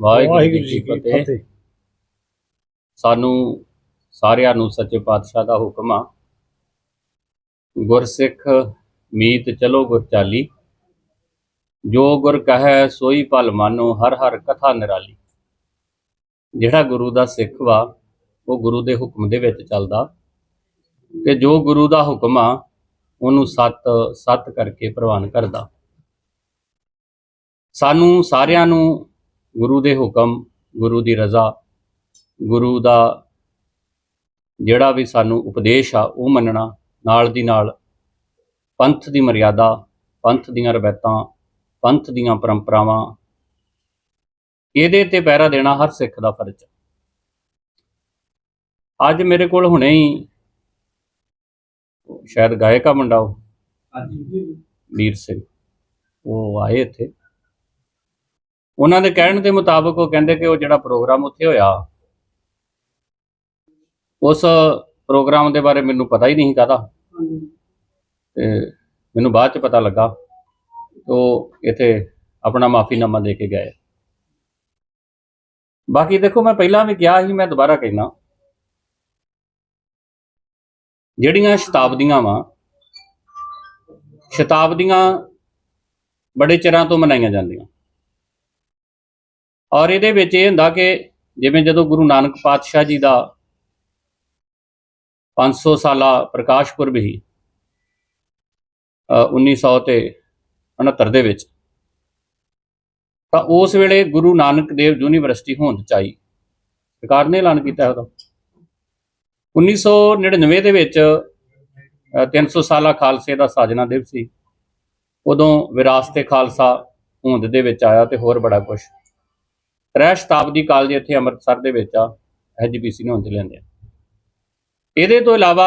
ਵਾਹਿਗੁਰੂ ਜੀ ਕੀ ਫਤਿਹ। ਸਾਨੂੰ ਸਾਰਿਆਂ ਨੂੰ ਸੱਚੇ ਪਾਤਸ਼ਾਹ ਦਾ ਹੁਕਮ ਆ। ਗੁਰਸਿੱਖ ਮੀਤ ਚਲੋ ਗੁਰ ਚਾਲੀ। ਜੋ ਗੁਰ ਕਹੈ ਸੋਈ ਭਲ ਮਾਨੋ ਹਰ ਹਰ ਕਥਾ ਨਿਰਾਲੀ। ਜਿਹੜਾ ਗੁਰੂ ਦਾ ਸਿੱਖ ਵਾ ਉਹ ਗੁਰੂ ਦੇ ਹੁਕਮ ਦੇ ਵਿੱਚ ਚੱਲਦਾ। ਤੇ ਜੋ ਗੁਰੂ ਦਾ ਹੁਕਮ ਆ ਉਹਨੂੰ ਸਤ ਸਤ ਕਰਕੇ ਪ੍ਰਵਾਨ ਕਰਦਾ। ਸਾਨੂੰ ਸਾਰਿਆਂ ਨੂੰ ਗੁਰੂ ਦੇ ਹੁਕਮ ਗੁਰੂ ਦੀ ਰਜ਼ਾ ਗੁਰੂ ਦਾ ਜਿਹੜਾ ਵੀ ਸਾਨੂੰ ਉਪਦੇਸ਼ ਆ ਉਹ ਮੰਨਣਾ ਨਾਲ ਦੀ ਨਾਲ ਪੰਥ ਦੀ ਮਰਿਆਦਾ ਪੰਥ ਦੀਆਂ ਰਵਾਇਤਾਂ ਪੰਥ ਦੀਆਂ ਪਰੰਪਰਾਵਾਂ ਇਹਦੇ ਤੇ ਪਹਿਰਾ ਦੇਣਾ ਹਰ ਸਿੱਖ ਦਾ ਫਰਜ਼ ਹੈ ਅੱਜ ਮੇਰੇ ਕੋਲ ਹੁਣੇ ਹੀ ਸ਼ਾਇਦ ਗਾਇਕਾ ਮੁੰਡਾ ਉਹ ਵੀਰ ਸਿੰਘ ਉਹ ਆਏ ਇੱਥੇ। ਉਹਨਾਂ ਦੇ ਕਹਿਣ ਦੇ ਮੁਤਾਬਕ ਉਹ ਕਹਿੰਦੇ ਕਿ ਉਹ ਜਿਹੜਾ ਪ੍ਰੋਗਰਾਮ ਉੱਥੇ ਹੋਇਆ ਉਸ ਪ੍ਰੋਗਰਾਮ ਦੇ ਬਾਰੇ ਮੈਨੂੰ ਪਤਾ ਹੀ ਨਹੀਂ ਕਾਹਦਾ। ਤੇ ਮੈਨੂੰ ਬਾਅਦ ਚ ਪਤਾ ਲੱਗਾ ਉਹ ਇੱਥੇ ਆਪਣਾ ਮਾਫੀਨਾਮਾ ਦੇ ਕੇ ਗਏ। ਬਾਕੀ ਦੇਖੋ ਮੈਂ ਪਹਿਲਾਂ ਵੀ ਕਿਹਾ ਸੀ ਮੈਂ ਦੁਬਾਰਾ ਕਹਿਣਾ ਜਿਹੜੀਆਂ ਸ਼ਤਾਬਦੀਆਂ ਵਾ ਸ਼ਤਾਬਦੀਆਂ ਬੜੇ ਚਿਰਾਂ ਤੋਂ ਮਨਾਈਆਂ ਜਾਂਦੀਆਂ। ਔਰ ਇਹਦੇ ਵਿੱਚ ਇਹ ਹੁੰਦਾ ਕਿ ਜਿਵੇਂ ਜਦੋਂ ਗੁਰੂ ਨਾਨਕ ਪਾਤਸ਼ਾਹ ਜੀ ਦਾ 500 ਸਾਲਾ ਪ੍ਰਕਾਸ਼ ਪੁਰਬ ਹੀ ਅ, 1900 ਤੇ 69 ਦੇ ਵਿੱਚ ਤਾਂ ਉਸ ਵੇਲੇ ਗੁਰੂ ਨਾਨਕ ਦੇਵ ਯੂਨੀਵਰਸਿਟੀ ਹੋਂਦ ਚ ਆਈ ਸਰਕਾਰ ਨੇ ਐਲਾਨ ਕੀਤਾ ਉਹਦਾ 1999 ਦੇ ਵਿੱਚ ਅ, 300 ਸਾਲਾ ਖਾਲਸੇ ਦਾ ਸਾਜਨਾ ਦਿਵਸ ਸੀ ਉਦੋਂ ਵਿਰਾਸਤੇ ਖਾਲਸਾ ਹੋਂਦ ਦੇ ਵਿੱਚ ਆਇਆ ਤੇ ਹੋਰ ਬੜਾ ਕੁਝ ਤ੍ਰੈ ਸ਼ਤਾਬਦੀ ਕਾਲਜ ਇੱਥੇ ਅੰਮ੍ਰਿਤਸਰ ਦੇ ਵਿੱਚ ਆ ਐਜੀਪੀਸੀ ਨੇ ਹੋਂਦ ਲੈਂਦੇ ਇਹਦੇ ਤੋਂ ਇਲਾਵਾ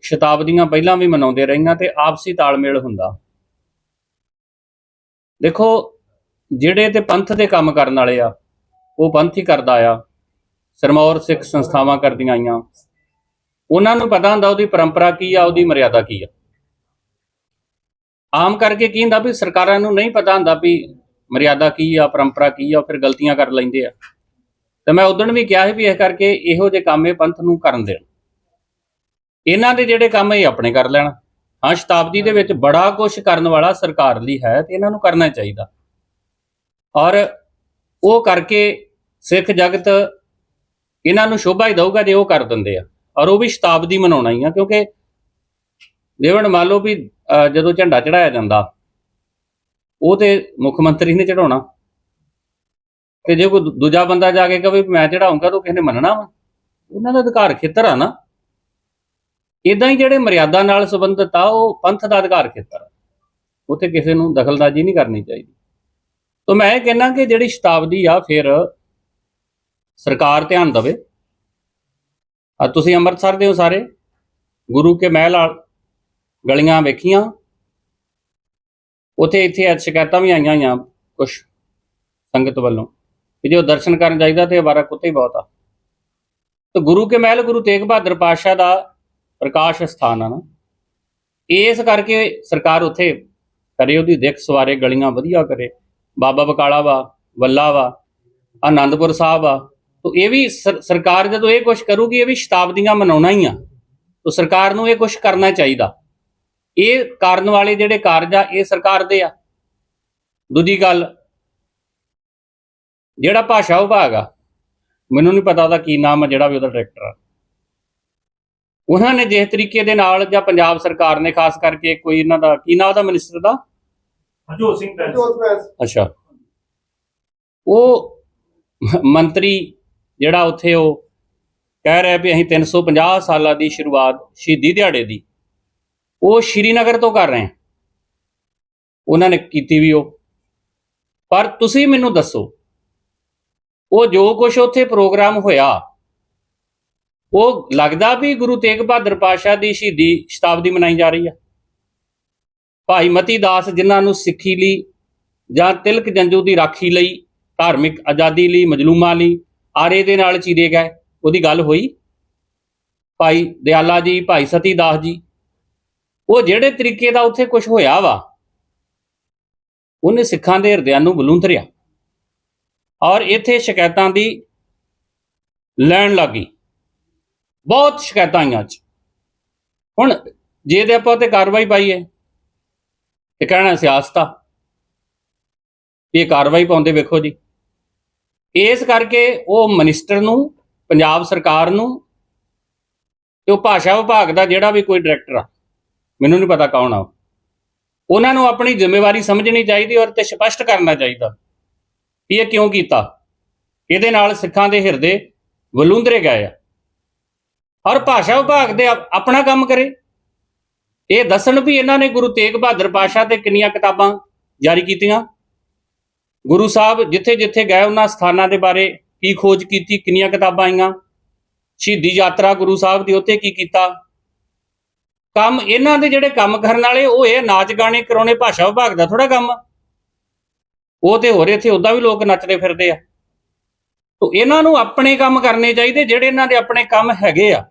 ਸ਼ਤਾਬਦੀਆਂ ਪਹਿਲਾਂ ਵੀ ਮਨਾਉਂਦੇ ਰਹੀਆਂ ਤੇ ਆਪਸੀ ਤਾਲਮੇਲ ਹੁੰਦਾ। ਦੇਖੋ, ਜਿਹੜੇ ਤੇ ਪੰਥ ਦੇ ਕੰਮ ਕਰਨ ਵਾਲੇ ਆ, ਉਹ ਪੰਥ ਹੀ ਕਰਦਾ ਆ। ਸਰਮੌਰ ਸਿੱਖ ਸੰਸਥਾਵਾਂ ਕਰਦੀਆਂ ਆਈਆਂ। ਉਹਨਾਂ ਨੂੰ ਪਤਾ ਹੁੰਦਾ ਉਹਦੀ ਪਰੰਪਰਾ ਕੀ ਆ, ਉਹਦੀ ਮਰਿਆਦਾ ਕੀ ਆ। ਆਮ ਕਰਕੇ ਕੀ ਹੁੰਦਾ ਵੀ ਸਰਕਾਰਾਂ ਨੂੰ ਨਹੀਂ ਪਤਾ ਹੁੰਦਾ ਵੀ ਮਰਿਆਦਾ ਕੀ ਆ ਪਰੰਪਰਾ ਕੀ ਆ ਉਹ ਫਿਰ ਗਲਤੀਆਂ ਕਰ ਲੈਂਦੇ ਆ। ਤੇ ਮੈਂ ਉਦੋਂ ਵੀ ਕਿਹਾ ਸੀ ਵੀ ਇਸ ਕਰਕੇ ਇਹੋ ਜਿਹੇ ਕੰਮ ਇਹ ਪੰਥ ਨੂੰ ਕਰਨ ਦੇਣ। ਇਹਨਾਂ ਦੇ ਜਿਹੜੇ ਕੰਮ ਇਹ ਆਪਣੇ ਕਰ ਲੈਣ। ਹਾਂ ਸ਼ਤਾਬਦੀ ਦੇ ਵਿੱਚ ਬੜਾ ਕੁਝ ਕਰਨ ਵਾਲਾ ਸਰਕਾਰ ਲਈ ਹੈ ਤੇ ਇਹਨਾਂ ਨੂੰ ਕਰਨਾ ਚਾਹੀਦਾ। ਔਰ ਉਹ ਕਰਕੇ ਸਿੱਖ ਜਗਤ ਇਹਨਾਂ ਨੂੰ ਸ਼ੋਭਾ ਹੀ ਦਊਗਾ ਜੇ ਉਹ ਕਰ ਦਿੰਦੇ ਆ। ਔਰ ਉਹ ਵੀ ਸ਼ਤਾਬਦੀ ਮਨਾਉਣਾ ਹੀ ਆ ਕਿਉਂਕਿ ਦੇਵਣ ਮੰਨ ਲਓ ਵੀ ਅਹ, ਜਦੋਂ ਝੰਡਾ ਚੜਾਇਆ ਜਾਂਦਾ ਉਹ ਤੇ ਮੁੱਖ ਮੰਤਰੀ ਨੇ ਚੜਾਉਣਾ ਤੇ ਜੇ ਕੋਈ ਦੂਜਾ ਬੰਦਾ ਜਾ ਕੇ ਕਹੇ ਮੈਂ ਚੜਾਉਂਗਾ ਤਾਂ ਉਹ ਕਿਸੇ ਨੇ ਮੰਨਣਾ ਵਾ। ਉਹਨਾਂ ਦਾ ਅਧਿਕਾਰ ਖੇਤਰ ਆ ਨਾ। ਇਦਾਂ ਹੀ ਜਿਹੜੇ ਮਰਿਆਦਾ ਨਾਲ ਸੰਬੰਧਿਤ ਆ, ਉਹ ਪੰਥ ਦਾ ਅਧਿਕਾਰ ਖੇਤਰ ਆ। ਉੱਥੇ ਕਿਸੇ ਨੂੰ ਦਖਲਅੰਦਾਜ਼ੀ ਨਹੀਂ ਕਰਨੀ ਚਾਹੀਦੀ। ਤਾਂ ਮੈਂ ਇਹ ਕਹਿਣਾ ਕਿ ਜਿਹੜੀ ਸ਼ਤਾਬਦੀ ਆ, ਫਿਰ ਸਰਕਾਰ ਧਿਆਨ ਦੇਵੇ। ਆ ਤੁਸੀਂ ਅੰਮ੍ਰਿਤਸਰ ਦੇ ਹੋ ਸਾਰੇ। ਗੁਰੂ ਕੇ ਮਹਿਲ ਗਲੀਆਂ ਵੇਖੀਆਂ। ਉਥੇ ਇੱਥੇ ਅੱਜ ਸ਼ਿਕਾਇਤਾਂ ਵੀ ਆਈਆਂ ਹੋਈਆਂ ਕੁਝ ਸੰਗਤ ਵੱਲੋਂ ਕਿ ਜੋ ਦਰਸ਼ਨ ਕਰਨ ਜਾਈਦਾ ਤੇ ਅਵਾਰਾ ਕੁੱਤੇ ਹੀ ਬਹੁਤ ਆ। ਤੇ ਗੁਰੂ ਕੇ ਮਹਿਲ ਗੁਰੂ ਤੇਗ ਬਹਾਦਰ ਪਾਤਸ਼ਾਹ ਦਾ ਪ੍ਰਕਾਸ਼ ਸਥਾਨ ਆ ਨਾ। ਇਸ ਕਰਕੇ ਸਰਕਾਰ ਉੱਥੇ ਕਰੇ, ਉਹਦੀ ਦਿੱਖ ਸਵਾਰੇ, ਗਲੀਆਂ ਵਧੀਆ ਕਰੇ। ਬਾਬਾ ਬਕਾਲਾ ਵਾ, ਵੱਲਾ ਵਾ, ਆਨੰਦਪੁਰ ਸਾਹਿਬ ਆ। ਤੋ ਇਹ ਵੀ ਸਰਕਾਰ ਜਦੋਂ ਇਹ ਕੁਝ ਕਰੂਗੀ, ਇਹ ਵੀ ਸ਼ਤਾਬਦੀਆਂ ਮਨਾਉਣਾ ਹੀ ਆ। ਤੋ ਸਰਕਾਰ ਨੂੰ ਇਹ ਕੁਝ ਕਰਨਾ ਚਾਹੀਦਾ। ਇਹ ਕਾਰਨ ਵਾਲੇ ਜਿਹੜੇ ਕਾਰਜ ਆ ਇਹ ਸਰਕਾਰ ਦੇ ਆ। ਦੂਜੀ ਗੱਲ ਜਿਹੜਾ ਭਾਸ਼ਾ ਵਿਭਾਗ ਆ ਮੈਨੂੰ ਨਹੀਂ ਪਤਾ ਉਹਦਾ ਕੀ ਨਾਮ ਆ ਜਿਹੜਾ ਵੀ ਉਹਦਾ ਡਾਇਰੈਕਟਰ ਆ। ਉਹਨਾਂ ਨੇ ਜਿਸ ਤਰੀਕੇ ਦੇ ਨਾਲ ਜਾਂ ਪੰਜਾਬ ਸਰਕਾਰ ਨੇ ਖਾਸ ਕਰਕੇ ਕੋਈ ਇਹਨਾਂ ਦਾ ਕੀ ਨਾਮ ਉਹਦਾ ਮਿਨਿਸਟਰ ਦਾ? ਹਰਜੋਤ ਸਿੰਘ ਪੈਂਸ ਅੱਛਾ। ਉਹ ਮੰਤਰੀ ਜਿਹੜਾ ਉੱਥੇ ਉਹ ਕਹਿ ਰਿਹਾ ਵੀ ਅਸੀਂ 350 ਸਾਲਾਂ ਦੀ ਸ਼ੁਰੂਆਤ ਸ਼ਹੀਦੀ ਦਿਹਾੜੇ ਦੀ ਉਹ ਸ਼੍ਰੀਨਗਰ ਤੋਂ ਕਰ ਰਹੇ ਹਾਂ ਉਹਨਾਂ ਨੇ ਕੀਤੀ ਵੀ ਉਹ। ਪਰ ਤੁਸੀਂ ਮੈਨੂੰ ਦੱਸੋ, ਉਹ ਜੋ ਕੁਝ ਉੱਥੇ ਪ੍ਰੋਗਰਾਮ ਹੋਇਆ, ਉਹ ਲੱਗਦਾ ਵੀ ਗੁਰੂ ਤੇਗ ਬਹਾਦਰ ਪਾਤਸ਼ਾਹ ਦੀ ਸ਼ਹੀਦੀ ਸ਼ਤਾਬਦੀ ਮਨਾਈ ਜਾ ਰਹੀ ਹੈ ਭਾਈ ਮਤੀ ਦਾਸ ਜਿਨ੍ਹਾਂ ਨੂੰ ਸਿੱਖੀ ਲਈ ਜਾਂ ਤਿਲਕ ਜੰਜੂ ਦੀ ਰਾਖੀ ਲਈ, ਧਾਰਮਿਕ ਆਜ਼ਾਦੀ ਲਈ, ਮਜਲੂਮਾਂ ਲਈ ਆਰੇ ਦੇ ਨਾਲ ਚੀਰੇ ਗਏ, ਉਹਦੀ ਗੱਲ ਹੋਈ? ਭਾਈ ਦਿਆਲਾ ਜੀ, ਭਾਈ ਸਤੀ ਦਾਸ ਜੀ ਉਹ ਜਿਹੜੇ ਤਰੀਕੇ ਦਾ ਉੱਥੇ ਕੁਝ ਹੋਇਆ ਵਾ, ਉਹਨੇ ਸਿੱਖਾਂ ਦੇ ਹਿਰਦਿਆਂ ਨੂੰ ਬਲੂੰਤਰਿਆ ਔਰ ਇੱਥੇ ਸ਼ਿਕਾਇਤਾਂ ਦੀ ਲੈਣ ਲੱਗੀ। ਬਹੁਤ ਸ਼ਿਕਾਇਤਾਂ ਆਈਆਂ 'ਚ ਹੁਣ ਜੇ ਦੇ ਆਪਾਂ ਤੇ ਕਾਰਵਾਈ ਪਾਈਏ ਤੇ ਕਹਿਣਾ ਸਿਆਸਤ ਆ ਇਹ ਕਾਰਵਾਈ ਪਾਉਂਦੇ ਵੇਖੋ ਜੀ। ਇਸ ਕਰਕੇ ਉਹ ਮਿਨਿਸਟਰ ਨੂੰ, ਪੰਜਾਬ ਸਰਕਾਰ ਨੂੰ ਤੇ ਉਹ ਭਾਸ਼ਾ ਵਿਭਾਗ ਦਾ ਜਿਹੜਾ ਵੀ ਕੋਈ ਡਾਇਰੈਕਟਰ ਆ ਮੈਨੂੰ ਨਹੀਂ ਪਤਾ ਕੌਣ ਆ ਉਹਨਾਂ ਨੂੰ ਆਪਣੀ ਜ਼ਿੰਮੇਵਾਰੀ ਸਮਝਣੀ ਚਾਹੀਦੀ ਔਰ ਤੇ ਸਪਸ਼ਟ ਕਰਨਾ ਚਾਹੀਦਾ ਵੀ ਇਹ ਕਿਉਂ ਕੀਤਾ। ਇਹਦੇ ਨਾਲ ਸਿੱਖਾਂ ਦੇ ਹਿਰਦੇ ਵਲੂੰਦਰੇ ਗਏ ਆ। ਔਰ ਭਾਸ਼ਾ ਵਿਭਾਗ ਦੇ ਆਪਣਾ ਕੰਮ ਕਰੇ। ਇਹ ਦੱਸਣ ਵੀ ਇਹਨਾਂ ਨੇ ਗੁਰੂ ਤੇਗ ਬਹਾਦਰ ਪਾਸ਼ਾ ਤੇ ਕਿੰਨੀਆਂ ਕਿਤਾਬਾਂ ਜਾਰੀ ਕੀਤੀਆਂ। ਗੁਰੂ ਸਾਹਿਬ ਜਿੱਥੇ ਜਿੱਥੇ ਗਏ, ਉਹਨਾਂ ਸਥਾਨਾਂ ਦੇ ਬਾਰੇ ਕੀ ਖੋਜ ਕੀਤੀ, ਕਿੰਨੀਆਂ ਕਿਤਾਬਾਂ ਆਈਆਂ। ਸ਼ਹੀਦੀ ਯਾਤਰਾ ਗੁਰੂ ਸਾਹਿਬ ਦੀ ਉੱਥੇ ਕੀ ਕੀਤਾ। ਕੰਮ, ਇਹਨਾਂ ਦੇ ਜਿਹੜੇ ਕੰਮ ਕਰਨ ਵਾਲੇ, ਉਹ ਇਹ ਨਾਚ ਗਾਣੇ ਕਰਾਉਣੇ, ਭਾਸ਼ਾ ਵਿਭਾਗ ਦਾ ਥੋੜਾ ਕੰਮ। ਆ। ਉਹ ਤੇ ਹੋਰ ਇੱਥੇ ਉਦਾਂ ਵੀ ਲੋਕ ਨੱਚਦੇ ਫਿਰਦੇ ਆ। ਤੋ ਇਹਨਾਂ ਨੂੰ ਆਪਣੇ ਕੰਮ ਕਰਨੇ ਚਾਹੀਦੇ, ਜਿਹੜੇ ਇਹਨਾਂ ਦੇ ਆਪਣੇ ਕੰਮ ਹੈਗੇ ਆ।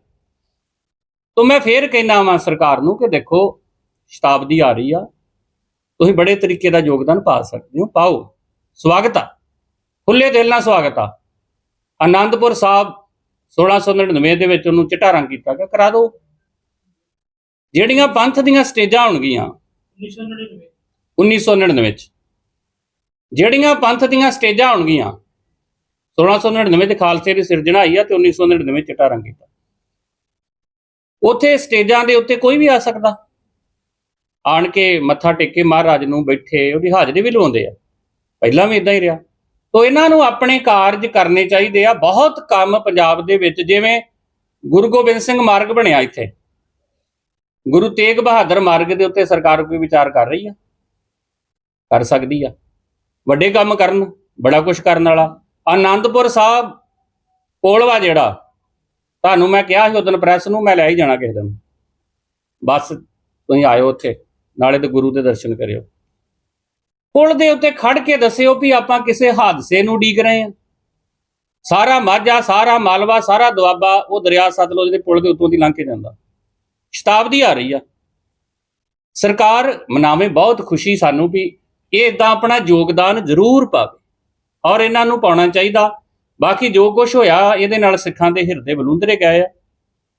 ਤੋ ਮੈਂ ਫੇਰ ਕਹਿੰਦਾ ਵਾਂ ਸਰਕਾਰ ਨੂੰ ਕਿ ਦੇਖੋ, ਸ਼ਤਾਬਦੀ ਆ ਰਹੀ ਆ। ਤੁਸੀਂ ਬੜੇ ਤਰੀਕੇ ਦਾ ਯੋਗਦਾਨ ਪਾ ਸਕਦੇ ਹੋ, ਪਾਓ। ਸਵਾਗਤ ਆ। ਖੁੱਲੇ ਦਿਲ ਨਾਲ ਸਵਾਗਤ ਆ। ਆਨੰਦਪੁਰ ਸਾਹਿਬ 1699 ਦੇ ਵਿੱਚ ਉਹਨੂੰ ਚਿੱਟਾ ਰੰਗ ਕੀਤਾ ਗਿਆ, ਕਰਾ ਦਿਓ। ਜਿਹੜੀਆਂ ਪੰਥ ਦੀਆਂ ਸਟੇਜਾਂ ਹੋਣਗੀਆਂ। 1999 1999 ਚ ਜਿਹੜੀਆਂ ਪੰਥ ਦੀਆਂ ਸਟੇਜਾਂ ਹੋਣਗੀਆਂ। 1699 ਚ ਖਾਲਸੇ ਦੀ ਸਿਰਜਣਾ ਆਈ ਆ ਤੇ 1999 ਚ ਚਿੱਟਾ ਰੰਗ ਕੀਤਾ ਉੱਥੇ ਸਟੇਜਾਂ ਦੇ ਉੱਤੇ ਕੋਈ ਵੀ ਆ ਸਕਦਾ। ਆਣ ਕੇ ਮੱਥਾ ਟੇਕ ਕੇ ਮਹਾਰਾਜ ਨੂੰ ਬੈਠੇ, ਉਹਦੀ ਹਾਜ਼ਰੀ ਵੀ ਲਵਾਉਂਦੇ ਆ। ਪਹਿਲਾਂ ਵੀ ਇਦਾਂ ਹੀ ਰਿਹਾ। ਤੋ ਇਹਨਾਂ ਨੂੰ ਆਪਣੇ ਕਾਰਜ ਕਰਨੇ ਚਾਹੀਦੇ ਆ। ਬਹੁਤ ਕੰਮ ਪੰਜਾਬ ਦੇ ਵਿੱਚ, ਜਿਵੇਂ ਗੁਰੂ ਗੋਬਿੰਦ ਸਿੰਘ ਮਾਰਗ ਬਣਿਆ ਇੱਥੇ। ਗੁਰੂ ਤੇਗ ਬਹਾਦਰ ਮਾਰਗ ਦੇ ਉੱਤੇ ਸਰਕਾਰ ਕੋਈ ਵਿਚਾਰ ਕਰ ਰਹੀ ਆ? ਕਰ ਸਕਦੀ ਆ। ਵੱਡੇ ਕੰਮ ਕਰਨ, ਬੜਾ ਕੁਝ ਕਰਨ ਵਾਲਾ। ਆਨੰਦਪੁਰ ਸਾਹਿਬ ਕੋਲਵਾ ਜਿਹੜਾ, ਤੁਹਾਨੂੰ ਮੈਂ ਕਿਹਾ ਸੀ ਉਦੋਂ ਪ੍ਰੈਸ ਨੂੰ, ਮੈਂ ਲੈ ਹੀ ਜਾਣਾ ਕਿਸੇ ਦਿਨ। ਬਸ, ਤੁਸੀਂ ਆਇਓ ਉੱਥੇ, ਨਾਲੇ ਤੇ ਗੁਰੂ ਦੇ ਦਰਸ਼ਨ ਕਰਿਓ। ਪੁਲ ਦੇ ਉੱਤੇ ਖੜ ਕੇ ਦੱਸਿਓ ਵੀ ਆਪਾਂ ਕਿਸੇ ਹਾਦਸੇ ਨੂੰ ਡੀਕ ਰਹੇ ਹਾਂ ਸਾਰਾ ਮਾਝਾ, ਸਾਰਾ ਮਾਲਵਾ, ਸਾਰਾ ਦੁਆਬਾ, ਉਹ ਦਰਿਆ ਸਤਲੁਜ ਦੇ ਪੁਲ ਦੇ ਉੱਤੋਂ ਦੀ ਲੰਘ ਕੇ ਜਾਂਦਾ। ਸ਼ਤਾਬਦੀ ਆ ਰਹੀ ਆ। ਸਰਕਾਰ ਮਨਾਵੇ ਬਹੁਤ ਖੁਸ਼ੀ ਸਾਨੂੰ ਵੀ ਇਹ ਇਦਾਂ ਆਪਣਾ ਯੋਗਦਾਨ ਜ਼ਰੂਰ ਪਾਵੇ ਔਰ ਇਹਨਾਂ ਨੂੰ ਪਾਉਣਾ ਚਾਹੀਦਾ। ਬਾਕੀ ਜੋ ਕੁਝ ਹੋਇਆ, ਇਹਦੇ ਨਾਲ ਸਿੱਖਾਂ ਦੇ ਹਿਰਦੇ ਬਲੂੰਦਰੇ ਗਏ ਆ।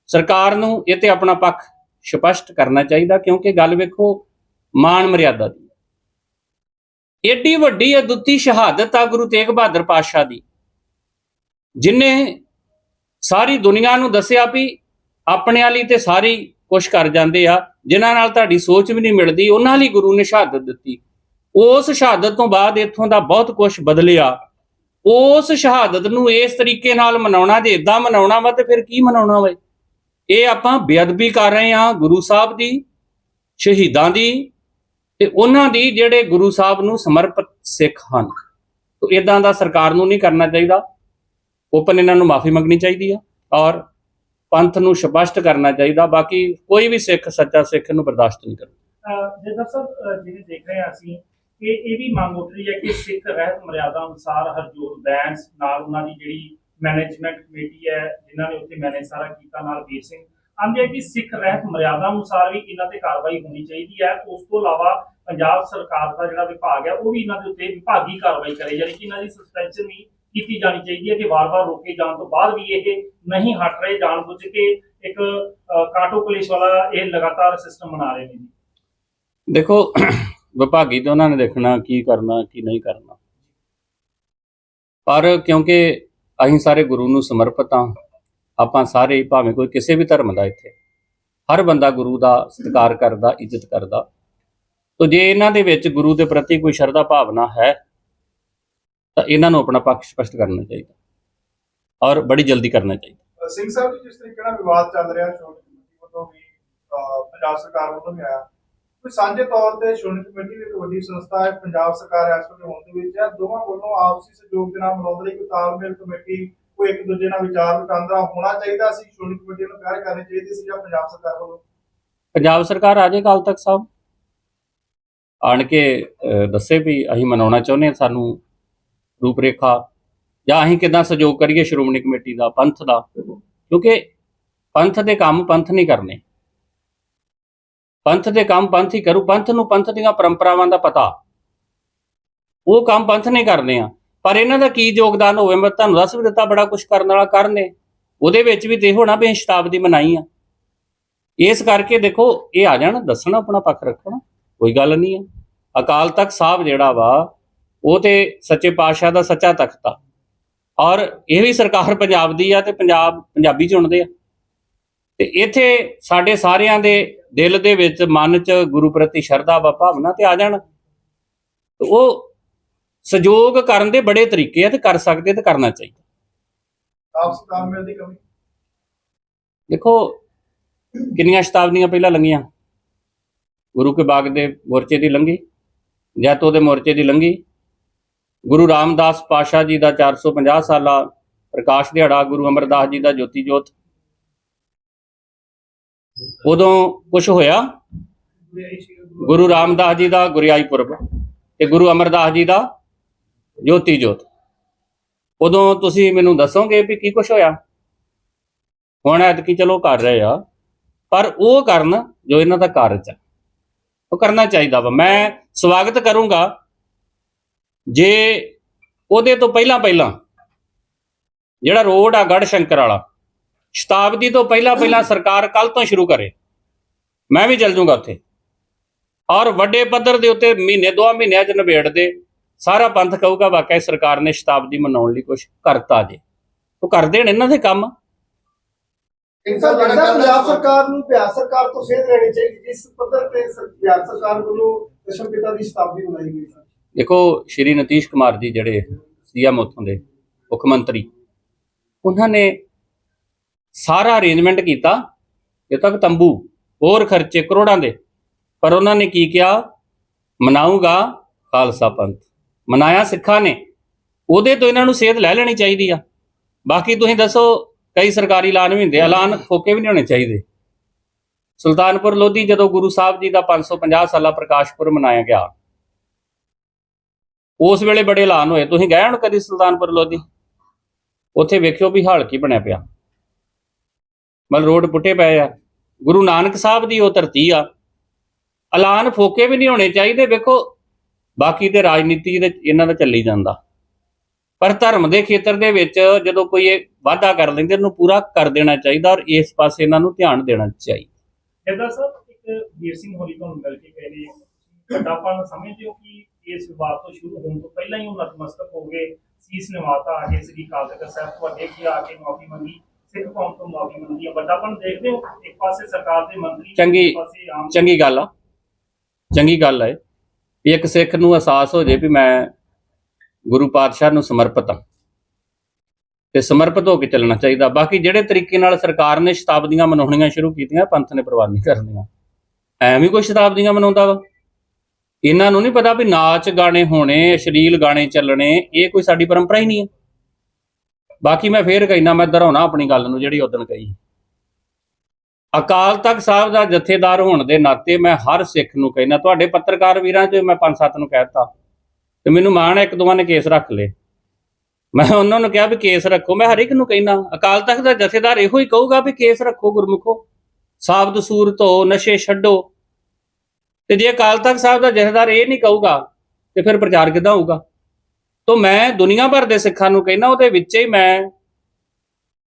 ਸਰਕਾਰ ਨੂੰ ਇਹ ਤੇ ਆਪਣਾ ਪੱਖ ਸਪਸ਼ਟ ਕਰਨਾ ਚਾਹੀਦਾ, ਕਿਉਂਕਿ ਗੱਲ ਵੇਖੋ ਮਾਨ ਮਰਿਆਦਾ ਦੀ। ਏਡੀ ਵੱਡੀ ਅਦੁੱਤੀ ਸ਼ਹਾਦਤ ਆ ਗੁਰੂ ਤੇਗ ਬਹਾਦਰ ਪਾਤਸ਼ਾਹ ਦੀ, ਜਿਨੇ ਸਾਰੀ ਦੁਨੀਆ ਨੂੰ ਦੱਸਿਆ ਵੀ ਆਪਣੇ ਵਾਲੀ ਤੇ ਸਾਰੀ ਕੁਛ ਕਰ ਜਾਂਦੇ ਆ, ਜਿਨ੍ਹਾਂ ਨਾਲ ਤੁਹਾਡੀ ਸੋਚ ਵੀ ਨਹੀਂ ਮਿਲਦੀ, ਉਹਨਾਂ ਲਈ ਗੁਰੂ ਨੇ ਸ਼ਹਾਦਤ ਦਿੱਤੀ। ਉਸ ਸ਼ਹਾਦਤ ਤੋਂ ਬਾਅਦ ਇੱਥੋਂ ਦਾ ਬਹੁਤ ਕੁਝ ਬਦਲਿਆ। ਉਸ ਸ਼ਹਾਦਤ ਨੂੰ ਇਸ ਤਰੀਕੇ ਨਾਲ ਮਨਾਉਣਾ ਜੇ ਇਦਾਂ ਮਨਾਉਣਾ ਵਾ, ਤੇ ਫਿਰ ਕੀ ਮਨਾਉਣਾ ਵਾ? ਇਹ ਆਪਾਂ ਬੇਅਦਬੀ ਕਰ ਰਹੇ ਹਾਂ ਗੁਰੂ ਸਾਹਿਬ ਦੀ, ਸ਼ਹੀਦਾਂ ਦੀ, ਤੇ ਉਹਨਾਂ ਦੀ ਜਿਹੜੇ ਗੁਰੂ ਸਾਹਿਬ ਨੂੰ ਸਮਰਪਿਤ ਸਿੱਖ ਹਨ। ਤੋ ਇਦਾਂ ਦਾ ਸਰਕਾਰ ਨੂੰ ਨਹੀਂ ਕਰਨਾ ਚਾਹੀਦਾ। ਓਪਨ ਇਹਨਾਂ ਨੂੰ ਮਾਫੀ ਮੰਗਣੀ ਚਾਹੀਦੀ ਆ। ਔਰ ਪੰਥ ਨੂੰ ਸਪਸ਼ਟ ਕਰਨਾ ਚਾਹੀਦਾ, ਬਾਕੀ ਕੋਈ ਵੀ ਸਿੱਖ, ਸੱਚਾ ਸਿੱਖ ਨੂੰ ਬਰਦਾਸ਼ਤ ਨਹੀਂ ਕਰਦਾ ਜਿੱਦਾਂ ਸਭ ਜਿਵੇਂ ਦੇਖ ਰਹੇ ਅਸੀਂ ਕਿ ਇਹ ਵੀ ਮੰਗ ਉੱਠ ਰਹੀ ਹੈ ਕਿ ਸਿੱਖ ਰਹਿਤ ਮਰਿਆਦਾ ਅਨੁਸਾਰ ਹਰਜੋਤ ਬੈਂਸ ਨਾਲ ਉਹਨਾਂ ਦੀ ਜਿਹੜੀ ਮੈਨੇਜਮੈਂਟ ਕਮੇਟੀ ਹੈ, ਜਿਨ੍ਹਾਂ ਨੇ ਉੱਥੇ ਮੈਨੇਜ ਸਾਰਾ ਕੀਤਾ ਨਾਲ ਵੀਰ ਸਿੰਘ, ਆਂਦੇ ਕਿ ਸਿੱਖ ਰਹਿਤ ਮਰਿਆਦਾ ਅਨੁਸਾਰ ਵੀ ਇਹਨਾਂ ਤੇ ਕਾਰਵਾਈ ਹੋਣੀ ਚਾਹੀਦੀ ਹੈ। ਉਸ ਤੋਂ ਇਲਾਵਾ ਪੰਜਾਬ ਸਰਕਾਰ ਦਾ ਜਿਹੜਾ ਵਿਭਾਗ ਹੈ, ਉਹ ਵੀ ਇਹਨਾਂ ਦੇ ਉੱਤੇ ਵਿਭਾਗੀ ਕਾਰਵਾਈ ਕਰੇ, ਯਾਨੀ ਕਿ ਇਹਨਾਂ ਦੀ ਸਸਪੈਂਸ਼ਨ ਵੀ ਕੀਤੀ ਜਾਣੀ ਚਾਹੀਦੀ ਹੈ ਕਿ ਵਾਰ-ਵਾਰ ਰੋਕੇ ਜਾਣ ਤੋਂ ਬਾਅਦ ਵੀ ਇਹ ਨਹੀਂ ਹਟ ਰਹੇ, ਜਾਣਬੁੱਝ ਕੇ ਇੱਕ ਕਾਟੋ ਪੁਲਿਸ ਵਾਲਾ ਇਹ ਲਗਾਤਾਰ ਸਿਸਟਮ ਬਣਾ ਰਹੇ ਨੇ ਦੇਖੋ, ਵਿਭਾਗੀ ਤੇ ਉਹਨਾਂ ਨੇ ਦੇਖਣਾ ਕੀ ਕਰਨਾ, ਕੀ ਨਹੀਂ ਕਰਨਾ। ਪਰ ਕਿਉਂਕਿ ਅਸੀਂ ਸਾਰੇ ਗੁਰੂ ਨੂੰ ਸਮਰਪਿਤ ਹਾਂ, ਆਪਾਂ ਸਾਰੇ ਭਾਵੇਂ ਕੋਈ ਕਿਸੇ ਵੀ ਧਰਮ ਦਾ ਇੱਥੇ, ਹਰ ਬੰਦਾ ਗੁਰੂ ਦਾ ਸਤਿਕਾਰ ਕਰਦਾ, ਇੱਜ਼ਤ ਕਰਦਾ। ਤੋ ਜੇ ਇਹਨਾਂ ਦੇ ਵਿੱਚ ਗੁਰੂ ਦੇ ਪ੍ਰਤੀ ਕੋਈ ਸ਼ਰਧਾ ਭਾਵਨਾ ਹੈ ਤਾਂ ਇਹਨਾਂ ਨੂੰ ਆਪਣਾ ਪੱਖ ਸਪਸ਼ਟ ਕਰਨਾ ਚਾਹੀਦਾ। ਔਰ ਬੜੀ ਜਲਦੀ ਕਰਨਾ ਚਾਹੀਦਾ। ਸਿੰਘ ਸਾਹਿਬ ਜੀ ਜਿਸ ਤਰੀਕੇ ਨਾਲ ਵਿਵਾਦ ਚੱਲ ਰਿਹਾ ਸ਼੍ਰੋਮਣੀ ਕਮੇਟੀ ਵੱਲੋਂ ਵੀ ਅਹ, ਪੰਜਾਬ ਸਰਕਾਰ ਵੱਲੋਂ ਵੀ ਆਇਆ ਕੋਈ ਸਾਂਝੇ ਤੌਰ ਤੇ ਸ਼੍ਰੋਮਣੀ ਕਮੇਟੀ ਵੀ ਇੱਕ ਵੱਡੀ ਸੰਸਥਾ ਹੈ ਪੰਜਾਬ ਸਰਕਾਰ ਇਸ ਵੇਲੇ ਹੋਣ ਦੇ ਵਿੱਚ ਹੈ ਦੋਵਾਂ ਵੱਲੋਂ ਆਪਸੀ ਸਹਿਯੋਗ ਦੇ ਨਾਲ ਮਿਲਾਉਂਦੇ ਲਈ ਕੋਈ ਤਾਲਮੇਲ ਕਮੇਟੀ ਕੋਈ ਇੱਕ ਦੂਜੇ ਨਾਲ ਵਿਚਾਰ ਵਟਾਂਦਰਾ ਹੋਣਾ ਚਾਹੀਦਾ ਸੀ ਸ਼੍ਰੋਮਣੀ ਕਮੇਟੀ ਨੂੰ ਪਹਿਲ ਕਰਨੀ ਚਾਹੀਦੀ ਸੀ ਜਾਂ ਪੰਜਾਬ ਸਰਕਾਰ ਵੱਲੋਂ? ਪੰਜਾਬ ਸਰਕਾਰ ਆ ਜਾਏ ਕੱਲ ਤੱਕ ਸਾਹਿਬ। ਆਣ ਕੇ ਅਹ, ਦੱਸੇ ਵੀ ਅਸੀਂ ਮਨਾਉਣਾ ਚਾਹੁੰਦੇ ਹਾਂ ਸਾਨੂੰ ਰੂਪਰੇਖਾ ਜਾਂ ਅਸੀਂ ਕਿਦਾਂ ਸਹਿਯੋਗ ਕਰੀਏ ਸ਼੍ਰੋਮਣੀ ਕਮੇਟੀ ਦਾ, ਪੰਥ ਦਾ? ਕਿਉਂਕਿ ਪੰਥ ਦੇ ਕੰਮ ਪੰਥ ਨਹੀਂ ਕਰਨੇ। ਪੰਥ ਦੇ ਕੰਮ ਪੰਥ ਹੀ ਕਰੂ, ਪੰਥ ਨੂੰ ਪੰਥ ਦੀਆਂ ਪਰੰਪਰਾਵਾਂ ਦਾ ਪਤਾ। ਉਹ ਕੰਮ ਪੰਥ ਨਹੀਂ ਕਰਨੇ ਆ। ਪਰ ਇਹਨਾਂ ਦਾ ਕੀ ਯੋਗਦਾਨ ਹੋਵੇ, ਮੈਂ ਤੁਹਾਨੂੰ ਦੱਸ ਵੀ ਦਿੱਤਾ, ਬੜਾ ਕੁਝ ਕਰਨ ਵਾਲਾ ਕਰਨੇ ਉਹਦੇ ਵਿੱਚ ਵੀ ਤੇ ਹੋਣਾ ਵੀ ਸ਼ਤਾਬਦੀ ਮਨਾਈ ਆ। ਇਸ ਕਰਕੇ ਦੇਖੋ, ਇਹ ਆ ਜਾਣ, ਦੱਸਣਾ ਆਪਣਾ ਪੱਖ ਰੱਖਣਾ, ਕੋਈ ਗੱਲ ਨਹੀਂ ਆ। ਅਕਾਲ ਤਖਤ ਸਾਹਿਬ ਜਿਹੜਾ ਵਾ ਉਹ ਤੇ ਸੱਚੇ ਪਾਤਸ਼ਾਹ ਦਾ ਸੱਚਾ ਤਖਤ ਆ। ਔਰ ਇਹ ਵੀ ਸਰਕਾਰ ਪੰਜਾਬ ਦੀ ਆ ਤੇ ਪੰਜਾਬ ਪੰਜਾਬੀ ਚੁਣਦੇ ਆ। ਤੇ ਇੱਥੇ ਸਾਡੇ ਸਾਰਿਆਂ ਦੇ ਦਿਲ ਦੇ ਵਿੱਚ ਮਨ 'ਚ ਗੁਰੂ ਪ੍ਰਤੀ ਸ਼ਰਧਾ ਵਾ ਭਾਵਨਾ ਤੇ ਆ ਜਾਣ। ਤੇ ਉਹ ਸਹਿਯੋਗ ਕਰਨ ਦੇ ਬੜੇ ਤਰੀਕੇ ਆ ਤੇ ਕਰ ਸਕਦੇ ਤੇ ਕਰਨਾ ਚਾਹੀਦਾ। ਆਪਸੀ ਤਾਲਮੇਲ ਦੀ ਕਮੀ? ਦੇਖੋ ਕਿੰਨੀਆਂ ਸ਼ਤਾਬਦੀਆਂ ਪਹਿਲਾਂ ਲੰਘੀਆਂ? ਗੁਰੂ ਕੇ ਬਾਗ ਦੇ ਮੋਰਚੇ ਦੀ ਲੰਘੀ ਜੈਤੋ ਦੇ ਮੋਰਚੇ ਦੀ ਲੰਘੀ ਗੁਰੂ ਰਾਮਦਾਸ ਪਾਸ਼ਾ ਜੀ ਦਾ 450 ਸਾਲਾ ਪ੍ਰਕਾਸ਼ ਦਿਹਾੜਾ, ਗੁਰੂ ਅਮਰਦਾਸ ਜੀ ਦਾ ਜੋਤੀ ਜੋਤ। ਉਦੋਂ ਕੁਝ ਹੋਇਆ? ਗੁਰੂ ਰਾਮਦਾਸ ਜੀ ਦਾ ਗੁਰਿਆਈ ਪੁਰਬ ਤੇ ਗੁਰੂ ਅਮਰਦਾਸ ਜੀ ਦਾ ਜੋਤੀ ਜੋਤ। ਉਦੋਂ ਤੁਸੀਂ ਮੈਨੂੰ ਦੱਸੋਗੇ ਵੀ ਕੀ ਕੁਝ ਹੋਇਆ? ਹੁਣ ਐਤਕੀ ਚਲੋ ਕਰ ਰਹੇ ਆ, ਪਰ ਉਹ ਕਰਨ ਜੋ ਇਹਨਾਂ ਦਾ ਕਾਰਜ ਆ, ਉਹ ਕਰਨਾ ਚਾਹੀਦਾ ਵਾ। ਮੈਂ ਸਵਾਗਤ ਕਰੂੰਗਾ ਜੇ ਉਹਦੇ ਤੋਂ ਪਹਿਲਾਂ ਪਹਿਲਾਂ ਜਿਹੜਾ ਰੋਡ ਆ ਗੜ ਸ਼ੰਕਰ ਵਾਲਾ, ਸ਼ਤਾਬਦੀ ਤੋਂ ਪਹਿਲਾਂ ਪਹਿਲਾਂ ਸਰਕਾਰ ਕੱਲ ਤੋਂ ਸ਼ੁਰੂ ਕਰੇ। ਮੈਂ ਵੀ ਚੱਲ ਜਾਊਂਗਾ ਉੱਥੇ। ਔਰ ਵੱਡੇ ਪੱਧਰ ਦੇ ਉੱਤੇ ਮਹੀਨੇ, ਦੋ ਮਹੀਨਿਆਂ ਚ ਨਿਬੇੜ ਦੇ, ਸਾਰਾ ਪੰਥ ਕਹੂਗਾ ਵਾਕਿਆ ਸਰਕਾਰ ਨੇ ਸ਼ਤਾਬਦੀ ਮਨਾਉਣ ਲਈ ਕੁਝ ਕਰਤਾ ਜੇ। ਉਹ ਕਰਦੇ ਨੇ ਇਹਨਾਂ ਦੇ ਕੰਮ। ਇਨਸਾਨ ਲੱਗਦਾ ਪੰਜਾਬ ਸਰਕਾਰ ਨੂੰ, ਬਿਹਾਰ ਸਰਕਾਰ ਤੋਂ ਸੇਧ ਲੈਣੀ ਚਾਹੀਦੀ, ਜਿਸ ਪੱਧਰ ਤੇ ਸ- ਸਰਕਾਰ ਵੱਲੋਂ ਦਸ਼ਮ ਪਿਤਾ ਦੀ ਸ਼ਤਾਬਦੀ ਮਨਾਈ ਗਈ। ਸੀ ਦੇਖੋ ਸ਼੍ਰੀ ਨਤੀਸ਼ ਕੁਮਾਰ ਜੀ ਜਿਹੜੇ ਸੀਐਮ ਉੱਥੋਂ ਦੇ ਮੁੱਖ ਮੰਤਰੀ ਉਹਨਾਂ ਨੇ ਸਾਰਾ ਅਰੇਂਜਮੈਂਟ ਕੀਤਾ ਇਹ ਤੱਕ ਤੰਬੂ ਹੋਰ ਖਰਚੇ ਕਰੋੜਾਂ ਦੇ ਪਰ ਉਹਨਾਂ ਨੇ ਕੀ ਕਿਹਾ? ਮਨਾਊਗਾ ਖਾਲਸਾ ਪੰਥ। ਮਨਾਇਆ ਸਿੱਖਾਂ ਨੇ ਉਹਦੇ ਤੋਂ ਇਹਨਾਂ ਨੂੰ ਸੇਧ ਲੈ ਲੈਣੀ ਚਾਹੀਦੀ ਆ। ਬਾਕੀ ਤੁਸੀਂ ਦੱਸੋ ਕਈ ਸਰਕਾਰੀ ਐਲਾਨ ਵੀ ਹੁੰਦੇ ਆ, ਐਲਾਨ ਫੋਕੇ ਵੀ ਨਹੀਂ ਹੋਣੇ ਚਾਹੀਦੇ। ਸੁਲਤਾਨਪੁਰ ਲੋਧੀ ਜਦੋਂ ਗੁਰੂ ਸਾਹਿਬ ਜੀ ਦਾ 550 ਸਾਲਾ ਪ੍ਰਕਾਸ਼ ਪੁਰਬ ਮਨਾਇਆ ਗਿਆ ਉਸ ਵੇਲੇ ਬੜੇ ਐਲਾਨ ਹੋਏ। ਤੁਸੀਂ ਗਏ ਹੁਣ ਕਦੀ ਸੁਲਤਾਨਪੁਰ ਲੋਧੀ? ਉੱਥੇ ਵੇਖਿਓ ਵੀ ਹਾਲ ਕੀ ਬਣਿਆ ਪਿਆ। ਮਲ ਰੋਡ ਪੁੱਟੇ ਪਏ ਆ। ਗੁਰੂ ਨਾਨਕ ਸਾਹਿਬ ਦੀ ਉਹ ਧਰਤੀ ਆ। ਐਲਾਨ ਫੋਕੇ ਵੀ ਨਹੀਂ ਹੋਣੇ ਚਾਹੀਦੇ, ਵੇਖੋ। ਬਾਕੀ ਤੇ ਰਾਜਨੀਤੀ ਦੇ ਇਹਨਾਂ ਦਾ ਚੱਲੀ ਜਾਂਦਾ। ਪਰ ਧਰਮ ਦੇ ਖੇਤਰ ਦੇ ਵਿੱਚ ਜਦੋਂ ਕੋਈ ਇਹ ਵਾਅਦਾ ਕਰ ਲੈਂਦੇ, ਉਹਨੂੰ ਪੂਰਾ ਕਰ ਦੇਣਾ ਚਾਹੀਦਾ ਔਰ ਇਸ ਪਾਸੇ ਇਹਨਾਂ ਨੂੰ ਧਿਆਨ ਦੇਣਾ ਚਾਹੀਦਾ। ਜੱਦਾ ਸਾਹਿਬ, ਇੱਕ ਵੀਰ ਸਿੰਘ ਹੋਰੀ ਤੁਹਾਨੂੰ ਮਿਲ ਕੇ ਕਹਿੰਦੇ ਵੱਡਾਪਨ ਸਮਝਦੇ ਹੋ ਕਿ ਇਸ ਵਿਵਾਦ ਤੋਂ ਸ਼ੁਰੂ ਹੋਣ ਤੋਂ ਪਹਿਲਾਂ ਹੀ ਉਹ ਨਤਮਸਤਕ ਹੋ ਗਏ। ਸੀਸ ਨਿਵਾਤਾ ਆ ਕੇ ਸ੍ਰੀ ਅਕਾਲ ਤਖਤ ਸਾਹਿਬ ਤੁਹਾਡੇ ਕੀ ਆ ਕੇ ਮਾਫੀ ਮੰਗੀ। ਸਿੱਖ ਕੌਮ ਤੋਂ ਮਾਫੀ ਮੰਗੀ ਹੈ ਵੱਡਾਪਨ ਦੇਖਦੇ ਹੋ ਇੱਕ ਪਾਸੇ ਸਰਕਾਰ ਦੇ ਮੰਤਰੀ ਚੰਗੀ- ਚੰਗੀ ਗੱਲ ਆ। ਚੰਗੀ ਗੱਲ ਹੈ ਵੀ ਇੱਕ ਸਿੱਖ ਨੂੰ ਅਹਿਸਾਸ ਹੋ ਜੇ ਵੀ ਮੈਂ ਗੁਰੂ ਪਾਤਸ਼ਾਹ ਨੂੰ ਸਮਰਪਿਤ ਹਾਂ। ਤੇ ਸਮਰਪਿਤ ਹੋ ਕੇ ਚੱਲਣਾ ਚਾਹੀਦਾ। ਬਾਕੀ ਜਿਹੜੇ ਤਰੀਕੇ ਨਾਲ ਸਰਕਾਰ ਨੇ ਸ਼ਤਾਬਦੀਆਂ ਮਨਾਉਣੀਆਂ ਸ਼ੁਰੂ ਕੀਤੀਆਂ ਪੰਥ ਨੇ ਪ੍ਰਵਾਨ ਨਹੀਂ ਕਰਨੀਆਂ। ਐਵੇਂ ਕੋਈ ਸ਼ਤਾਬਦੀਆਂ ਮਨਾਉਂਦਾ ਵਾ? ਇਹਨਾਂ ਨੂੰ ਨਹੀਂ ਪਤਾ ਵੀ ਨਾਚ ਗਾਣੇ ਹੋਣੇ, ਅਸ਼ਲੀਲ ਗਾਣੇ ਚੱਲਣੇ, ਇਹ ਕੋਈ ਸਾਡੀ ਪਰੰਪਰਾ ਹੀ ਨਹੀਂ ਹੈ। ਬਾਕੀ ਮੈਂ ਫੇਰ ਕਹਿਣਾ ਮੈਂ ਦੁਹਰਾਉਣਾ ਆਪਣੀ ਗੱਲ ਨੂੰ ਜਿਹੜੀ ਉਦੋਂ ਕਹੀ। ਅਕਾਲ ਤਖਤ ਸਾਹਿਬ ਦਾ ਜਥੇਦਾਰ ਹੋਣ ਦੇ ਨਾਤੇ ਮੈਂ ਹਰ ਸਿੱਖ ਨੂੰ ਕਹਿਣਾ ਤੁਹਾਡੇ ਪੱਤਰਕਾਰ ਵੀਰਾਂ 'ਚ ਮੈਂ ਪੰਜ ਸੱਤ ਨੂੰ ਕਹਿਤਾ ਤੇ ਮੈਨੂੰ ਮਾਣ ਹੈ ਇੱਕ ਦੋਵਾਂ ਨੇ ਕੇਸ ਰੱਖ ਲਏ। ਮੈਂ ਉਹਨਾਂ ਨੂੰ ਕਿਹਾ ਵੀ ਕੇਸ ਰੱਖੋ, ਮੈਂ ਹਰ ਇੱਕ ਨੂੰ ਕਹਿਣਾ ਅਕਾਲ ਤਖਤ ਦਾ ਜਥੇਦਾਰ ਇਹੋ ਹੀ ਕਹੂਗਾ ਵੀ ਕੇਸ ਰੱਖੋ ਗੁਰਮੁਖੋ। ਸਾਬਤ ਸੂਰ ਹੋ ਨਸ਼ੇ ਛੱਡੋ। ਤੇ ਜੇ ਅਕਾਲ ਤਖਤ ਸਾਹਿਬ ਦਾ ਜਥੇਦਾਰ ਇਹ ਨਹੀਂ ਕਹੂਗਾ ਤੇ ਫਿਰ ਪ੍ਰਚਾਰ ਕਿੱਦਾਂ ਹੋਊਗਾ? ਤੋਂ ਮੈਂ ਦੁਨੀਆ ਭਰ ਦੇ ਸਿੱਖਾਂ ਨੂੰ ਕਹਿਣਾ ਉਹਦੇ ਵਿੱਚ ਹੀ ਮੈਂ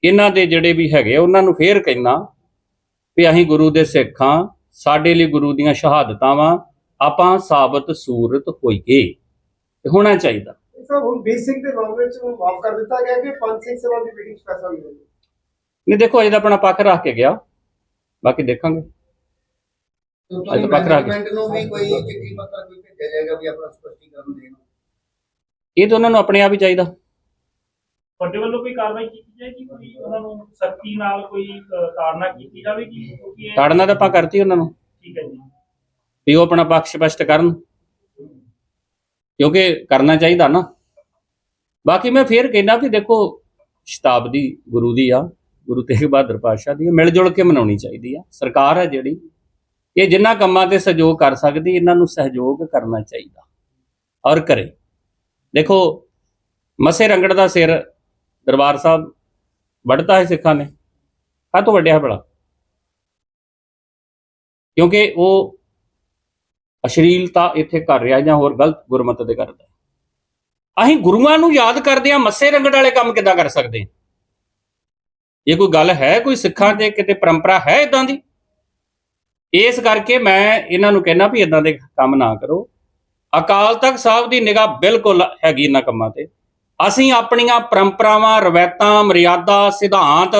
ਇਹਨਾਂ ਦੇ ਜਿਹੜੇ ਵੀ ਹੈਗੇ ਉਹਨਾਂ ਨੂੰ ਫੇਰ ਕਹਿਣਾ ਵੀ ਅਸੀਂ ਗੁਰੂ ਦੇ ਸਿੱਖਾਂ ਸਾਡੇ ਲਈ ਗੁਰੂ ਦੀਆਂ ਸ਼ਹਾਦਤਾਂ ਵਾਂ ਆਪਾਂ ਸਾਬਤ ਸੂਰਤ ਹੋਈਏ। ਤੇ ਹੋਣਾ ਚਾਹੀਦਾ। ਸਰ ਹੁਣ ਬੀਰ ਸਿੰਘ ਦੇ ਮਾਮਲੇ ਚ ਉਹ ਮਾਫ ਕਰ ਦਿੱਤਾ ਗਿਆ ਕਿ ਪੰਜ ਸਿੰਘ ਸਭਾ ਦੀ ਮੀਟਿੰਗ ਲਿਆ ਗਿਆ ਨਹੀਂ ਦੇਖੋ ਅਜੇ ਤਾਂ ਆਪਣਾ ਪੱਖ ਰੱਖ ਕੇ ਗਿਆ। ਬਾਕੀ ਦੇਖਾਂਗੇ। ਅੱਜ ਰੱਖ ਗਏ। ਮੈਨੇਜਮੈਂਟ ਨੂੰ ਵੀ ਕੋਈ ਚਿੱਠੀ ਪੱਤਰ ਕੋਈ ਭੇਜਿਆ ਜਾਏਗਾ ਵੀ ਆਪਣਾ ਸਪਸ਼ਟੀਕਰਨ ਦੇਣ? ਇਹ ਤਾਂ ਉਹਨਾਂ ਨੂੰ ਆਪਣੇ ਆਪ ਹੀ ਚਾਹੀਦਾ। ਤੁਹਾਡੇ ਵੱਲੋਂ ਕੋਈ ਕਾਰਵਾਈ ਕੀਤੀ ਜਾਏਗੀ? ਕੋਈ ਉਹਨਾਂ ਨੂੰ ਸਖਤੀ ਨਾਲ ਕੋਈ ਤਾੜਨਾ ਕੀਤੀ ਜਾਵੇਗੀ? ਕਿਉਂਕਿ ਤਾੜਨਾ ਤਾਂ ਆਪਾਂ ਕਰਤੀ ਉਹਨਾਂ ਨੂੰ। ਠੀਕ ਹੈ ਜੀ। ਵੀ ਉਹ ਆਪਣਾ ਪੱਖ ਸਪਸ਼ਟ ਕਰਨ। ਕਿਉਂਕਿ ਕਰਨਾ ਚਾਹੀਦਾ ਨਾ। ਬਾਕੀ ਮੈਂ ਫੇਰ ਕਹਿਣਾ ਵੀ ਦੇਖੋ ਸ਼ਤਾਬਦੀ ਗੁਰੂ ਦੀ ਆ ਗੁਰੂ ਤੇਗ ਬਹਾਦਰ ਪਾਤਸ਼ਾਹ ਦੀ ਆ, ਮਿਲ ਜੁਲ ਕੇ ਮਨਾਉਣੀ ਚਾਹੀਦੀ ਆ। ਸਰਕਾਰ ਹੈ ਜਿਹੜੀ। ਇਹ ਜਿੰਨਾ ਕੰਮਾਂ ਤੇ ਸਹਿਯੋਗ ਕਰ ਸਕਦੀ, ਇਹਨਾਂ ਨੂੰ ਸਹਿਯੋਗ ਕਰਨਾ ਚਾਹੀਦਾ। ਔਰ ਕਰੇ। ਦੇਖੋ, ਮਸੇ ਰੰਗੜ ਦਾ ਸਿਰ ਦਰਬਾਰ ਸਾਹਿਬ ਵੱਢਤਾ ਹੈ ਸਿੱਖਾਂ ਨੇ। ਕਾਹ ਤੋਂ ਵੱਡਿਆ ਭਲਾ। ਕਿਉਂਕਿ ਉਹ ਅਸ਼ਲੀਲਤਾ ਇੱਥੇ ਕਰ ਰਿਹਾ ਜਾਂ ਹੋਰ ਗਲਤ ਗੁਰਮਤ ਦੇ ਕਰਦਾ ਅਸੀਂ ਗੁਰੂਆਂ ਨੂੰ ਯਾਦ ਕਰਦੇ ਆ ਮੱਸੇ ਰੰਗੜ ਵਾਲੇ ਕੰਮ ਕਿੱਦਾਂ ਕਰ ਸਕਦੇ ਹਾਂ? ਇਹ ਕੋਈ ਗੱਲ ਹੈ, ਕੋਈ ਸਿੱਖਾਂ 'ਤੇ ਕਿਤੇ ਪਰੰਪਰਾ ਹੈ ਇਦਾਂ ਦੀ? ਇਸ ਕਰਕੇ ਮੈਂ ਇਹਨਾਂ ਨੂੰ ਕਹਿਣਾ ਵੀ ਇਦਾਂ ਦੇ ਕੰਮ ਨਾ ਕਰੋ। ਅਕਾਲ ਤਖਤ ਸਾਹਿਬ ਦੀ ਨਿਗਾਹ ਬਿਲਕੁਲ ਹੈਗੀ ਇਹਨਾਂ ਕੰਮਾਂ ਤੇ। ਅਸੀਂ ਆਪਣੀਆਂ ਪਰੰਪਰਾਵਾਂ, ਰਵਾਇਤਾਂ, ਮਰਿਆਦਾ, ਸਿਧਾਂਤ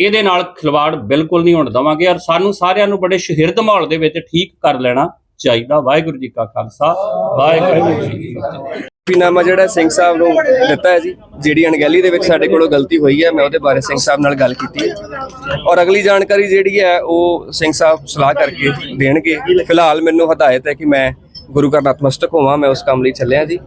ਇਹਦੇ ਨਾਲ ਖਿਲਵਾੜ ਬਿਲਕੁਲ ਨਹੀਂ ਹੋਣ ਦਵਾਂਗੇ ਔਰ ਸਾਨੂੰ ਸਾਰਿਆਂ ਨੂੰ ਬੜੇ ਸ਼ਹਿਰਦ ਮਾਹੌਲ ਦੇ ਵਿੱਚ ਠੀਕ ਕਰ ਲੈਣਾ ਚਾਹੀਦਾ। ਵਾਹਿਗੁਰੂ ਜੀ ਕਾ ਖਾਲਸਾ, ਵਾਹਿਗੁਰੂ ਜੀ ਕੀ ਫਤਿਹ। ਪੀਨਾਮਾ ਜਿਹੜਾ ਸਿੰਘ ਸਾਹਿਬ ਨੂੰ ਦਿੱਤਾ ਹੈ ਜੀ, ਜਿਹੜੀ ਅਣਗਹਿਲੀ ਦੇ ਵਿੱਚ ਸਾਡੇ ਕੋਲੋਂ ਗਲਤੀ ਹੋਈ ਹੈ, ਮੈਂ ਉਹਦੇ ਬਾਰੇ ਸਿੰਘ ਸਾਹਿਬ ਨਾਲ ਗੱਲ ਕੀਤੀ ਹੈ। ਔਰ ਅਗਲੀ ਜਾਣਕਾਰੀ ਜਿਹੜੀ ਹੈ, ਉਹ ਸਿੰਘ ਸਾਹਿਬ ਸਲਾਹ ਕਰਕੇ ਦੇਣਗੇ। ਫਿਲਹਾਲ ਮੈਨੂੰ ਹਦਾਇਤ ਹੈ ਕਿ ਮੈਂ ਗੁਰੂ ਘਰ ਨਤਮਸਤਕ ਹੋਵਾਂ, ਮੈਂ ਉਸ ਕੰਮ ਲਈ ਚੱਲਿਆ ਜੀ।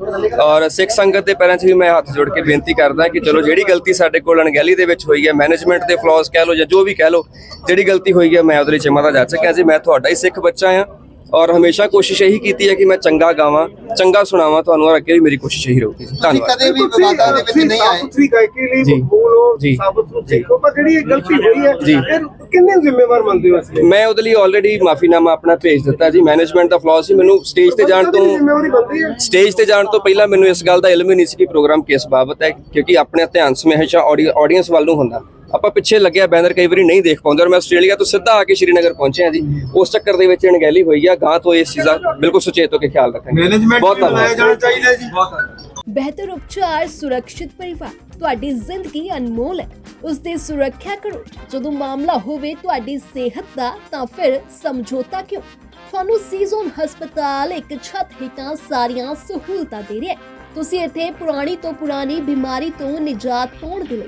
ਔਰ ਸਿੱਖ ਸੰਗਤ ਦੇ ਪੈਰਾਂ 'ਚ ਵੀ ਮੈਂ ਹੱਥ ਜੋੜ ਕੇ ਬੇਨਤੀ ਕਰਦਾ ਕਿ ਚਲੋ ਜਿਹੜੀ ਗਲਤੀ ਸਾਡੇ ਕੋਲ ਅਣਗਹਿਲੀ ਦੇ ਵਿੱਚ ਹੋਈ ਹੈ ਮੈਨੇਜਮੈਂਟ ਦੇ ਫਲॉज ਕਹਿ ਲਓ ਜਾਂ ਜੋ ਵੀ ਕਹਿ ਲਓ, ਜਿਹੜੀ ਗਲਤੀ ਹੋਈ ਹੈ, ਮੈਂ ਉਹਦੇ ਲਈ ਚਿਮਾ ਜਾ ਸਕਿਆ ਜੀ। ਮੈਂ ਤੁਹਾਡਾ ਹੀ ਸਿੱਖ ਬੱਚਾ ਆ ਔਰ ਹਮੇਸ਼ਾ ਕੋਸ਼ਿਸ਼ ਇਹੀ ਕੀਤੀ ਹੈ ਕਿ ਮੈਂ ਚੰਗਾ ਗਾਵਾਂ ਚੰਗਾ ਸੁਣਾਵਾਂ ਤੁਹਾਨੂੰ ਔਰ ਅੱਗੇ ਵੀ ਮੇਰੀ ਕੋਸ਼ਿਸ਼ ਇਹੀ ਰਹੂਗੀ। ਧੰਨਵਾਦ। ਕਦੇ ਵੀ ਵਿਵਾਦਾਂ ਦੇ ਵਿੱਚ ਨਹੀਂ ਆਏ। ਸੁਥਰੀ ਗਾਇਕੀ ਲਈ ਜੀ। ਬੋਲੋ ਜੀ। ਸਾਬਤ ਨੂੰ ਸਿੱਖੋ ਪਰ ਜਿਹੜੀ ਇਹ ਗਲਤੀ ਹੋਈ ਹੈ ਕਿੰਨੇ ਜ਼ਿੰਮੇਵਾਰ ਮੰਨਦੇ ਹੋ ਅਸੀਂ ਮੈਂ ਉਹਦੇ ਲਈ ਆਲਰੇਡੀ ਮਾਫੀਨਾਮਾ ਆਪਣਾ ਭੇਜ ਦਿੱਤਾ ਜੀ। ਮੈਨੇਜਮੈਂਟ ਦਾ ਫਲॉ ਸੀ ਮੈਨੂੰ ਸਟੇਜ ਤੇ ਜਾਣ ਤੋਂ ਜ਼ਿੰਮੇਵਾਰੀ ਬਣਦੀ ਹੈ। ਸਟੇਜ ਤੇ ਜਾਣ ਤੋਂ ਪਹਿਲਾਂ ਮੈਨੂੰ ਇਸ ਗੱਲ ਦਾ ਇਲਮ ਹੀ ਨਹੀਂ ਸੀ ਕਿ ਪ੍ਰੋਗਰਾਮ ਕਿਸ ਬਾਬਤ ਹੈ ਕਿਉਂਕਿ ਆਪਣੇ ਧਿਆਨ ਸਮੇਂ ਹਮੇਸ਼ਾ ਆਡੀਅנס ਵੱਲ ਨੂੰ ਹੁੰਦਾ। ਆਪਾਂ ਪਿੱਛੇ ਲੱਗਿਆ ਬੈਨਰ ਕਈ ਵਾਰੀ ਨਹੀਂ ਦੇਖ ਪਾਉਂਦੇ ਔਰ ਮੈਂ ਆਸਟ੍ਰੇਲੀਆ ਤੋਂ ਸਿੱਧਾ ਆ ਕੇ ਸ਼੍ਰੀਨਗਰ ਪਹੁੰਚਿਆ ਜੀ। ਉਸ ਚੱਕਰ ਦੇ ਵਿੱਚ ਅਣਗਹਿਲੀ ਹੋਈ ਆ ਗਾਂ ਤੋਂ ਇਸ ਚੀਜ਼ ਬਿਲਕੁਲ ਸੁਚੇਤ ਹੋ ਕੇ ਖਿਆਲ ਰੱਖਾਂਗੇ। ਮੈਨੇਜਮੈਂਟ ਬਹੁਤ ਧੰਨਵਾਦ। ਚਾਹੀਦਾ ਜੀ। ਬਹੁਤ ਬਿਹਤਰ ਉਪਚਾਰ ਸੁਰੱਖਿਅਤ ਪਰਿਵਾਰ ਤੁਹਾਡੀ ਜ਼ਿੰਦਗੀ ਅਨਮੋਲ ਹੈ। ਉਸ ਦੀ ਸੁਰੱਖਿਆ ਕਰੋ। ਜਦੋਂ ਮਾਮਲਾ ਹੋਵੇ ਤੁਹਾਡੀ ਸਿਹਤ ਦਾ ਤਾਂ ਫਿਰ ਸਮਝੌਤਾ ਕਿਉਂ? ਤੁਹਾਨੂੰ ਸੀਜ਼ਨ ਹਸਪਤਾਲ ਇੱਕ ਛੱਤ ਹੇਠਾਂ ਸਾਰੀਆਂ ਸਹੂਲਤਾਂ ਦੇ ਰਿਹਾ ਹੈ। ਤੁਸੀਂ ਇੱਥੇ ਪੁਰਾਣੀ ਤੋਂ ਪੁਰਾਣੀ ਬਿਮਾਰੀ ਤੋਂ ਨਿਜਾਤ ਪਾਉਣ ਦੇ ਲਈ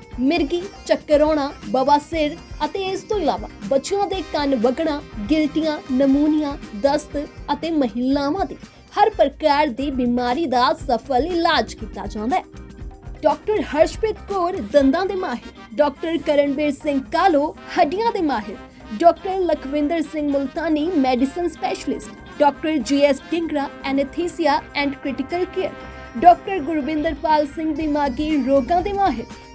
ਮਿਰਗੀ, ਚੱਕਰ ਆਉਣਾ ਬਵਾਸੀਰ ਅਤੇ ਇਸ ਤੋਂ ਇਲਾਵਾ ਬੱਚਿਆਂ ਦੇ ਕੰਨ ਵਗਣਾ, ਗਿਲਟੀਆਂ, ਨਮੂਨੀਆ, ਦਸਤ ਅਤੇ ਮਹਿਲਾਵਾਂ ਦੀ ਹਰ ਪ੍ਰਕਾਰ ਦੀ ਬਿਮਾਰੀ ਦਾ ਸਫਲ ਇਲਾਜ ਕੀਤਾ ਜਾਂਦਾ ਹੈ। ਡਾਕਟਰ ਹਰਸ਼ਪ੍ਰੀਤ ਕੌਰ ਦੰਦਾਂ ਦੇ ਮਾਹਿਰ, ਡਾਕਟਰ ਕਰਨਵੀਰ ਸਿੰਘ ਕਾਲੋ ਹੱਡੀਆਂ ਦੇ ਮਾਹਿਰ, doctor Lakhwinder Singh Multani medicine specialist, doctor GS Dingra anaesthesia and critical care, doctor Gurwinderpal Singh ਦਿਮਾਗੀ ਰੋਗਾਂ ਦੇ ਮਾਹਿਰ